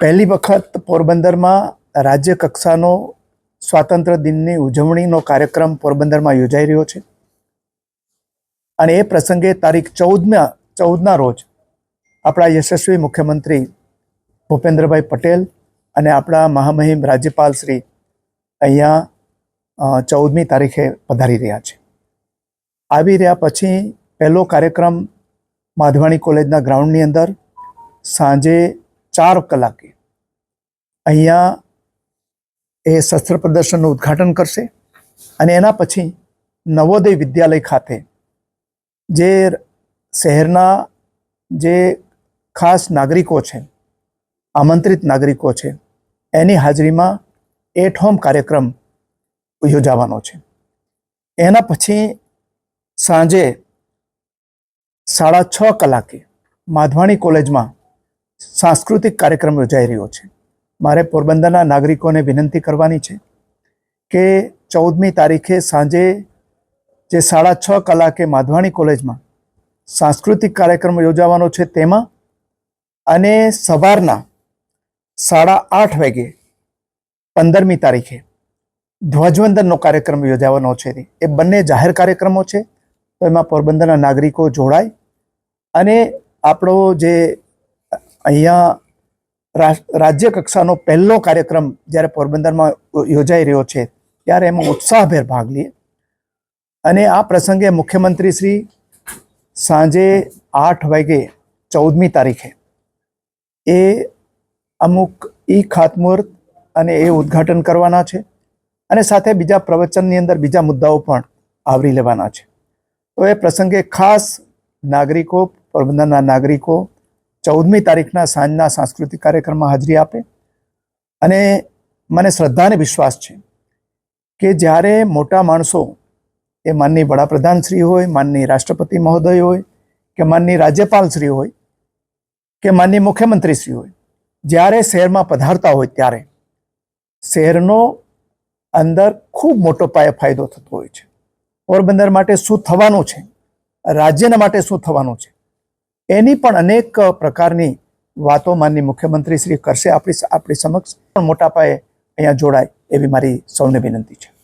પહેલી વખત પોરબંદરમાં રાજ્ય કક્ષાનો સ્વાતંત્ર્ય દિનની ઉજવણીનો કાર્યક્રમ પોરબંદરમાં યોજાઈ રહ્યો છે. અને એ પ્રસંગે તારીખ ચૌદના ચૌદના રોજ આપણા યશસ્વી મુખ્યમંત્રી ભૂપેન્દ્રભાઈ પટેલ અને આપણા મહામહિમ રાજ્યપાલ શ્રી અહીંયા ચૌદમી તારીખે પધારી રહ્યા છે. આવી રહ્યા પછી પહેલો કાર્યક્રમ માધવાણી કોલેજના ગ્રાઉન્ડની અંદર સાંજે ચાર કલાકે. અહીંયા એ શસ્ત્ર પ્રદર્શનનું ઉદ્ઘાટન કરશે અને એના પછી નવોદય વિદ્યાલય ખાતે જે શહેરના જે ખાસ નાગરિકો છે, આમંત્રિત નાગરિકો છે, એની હાજરીમાં એટ હોમ કાર્યક્રમ યોજાવાનો છે. એના પછી સાંજે સાડા છ કલાકે માધવાણી કોલેજમાં સાંસ્કૃતિક કાર્યક્રમ યોજાઈ રહ્યો છે. મારે પોરબંદરના નાગરિકોને વિનંતી કરવાની છે કે ચૌદમી તારીખે સાંજે જે સાડા છ કલાકે માધવાણી કોલેજમાં સાંસ્કૃતિક કાર્યક્રમ યોજાવાનો છે તેમાં અને સવારના સાડા આઠ વાગે પંદરમી તારીખે ધ્વજવંદનનો કાર્યક્રમ યોજાવાનો છે. એ બંને જાહેર કાર્યક્રમો છે. તો એમાં પોરબંદરના નાગરિકો જોડાય અને આપણો જે અહીંયા રાજ્ય કક્ષાનો પહેલો કાર્યક્રમ જ્યારે પોરબંદરમાં યોજાઈ રહ્યો છે, ત્યારે એમાં ઉત્સાહભેર ભાગ લઈએ અને આ પ્રસંગે મુખ્યમંત્રી શ્રી સાંજે આઠ વાગે ચૌદમી તારીખે એ અમુક ઈ ખાતમુહૂર્ત અને એ ઉદ્ઘાટન કરવાના છે અને સાથે બીજા પ્રવચનની અંદર બીજા મુદ્દાઓ પણ આવરી લેવાના છે. તો એ પ્રસંગે ખાસ નાગરિકો, પોરબંદરના નાગરિકો ચૌદમી તારીખના સાંજના સાંસ્કૃતિક કાર્યક્રમમાં હાજરી આપે. અને મને શ્રદ્ધા અને વિશ્વાસ છે કે જ્યારે મોટા માણસો, એ માનની વડાપ્રધાન શ્રી હોય માનની રાષ્ટ્રપતિ મહોદય હોય, કે માનની રાજ્યપાલ શ્રી હોય, કે માનની મુખ્યમંત્રી શ્રી હોય, જ્યારે શહેરમાં પધારતા હોય ત્યારે શહેરનો અંદર ખૂબ મોટો પાયે ફાયદો થતો હોય છે. પોરબંદર માટે શું થવાનું છે? રાજ્યના માટે શું થવાનું છે? એની પણ અનેક પ્રકારની વાતો માનની મુખ્યમંત્રી શ્રી કરશે આપણી આપણી સમક્ષ. પણ મોટા પાયે અહીંયા જોડાય એવી મારી સૌને વિનંતી છે.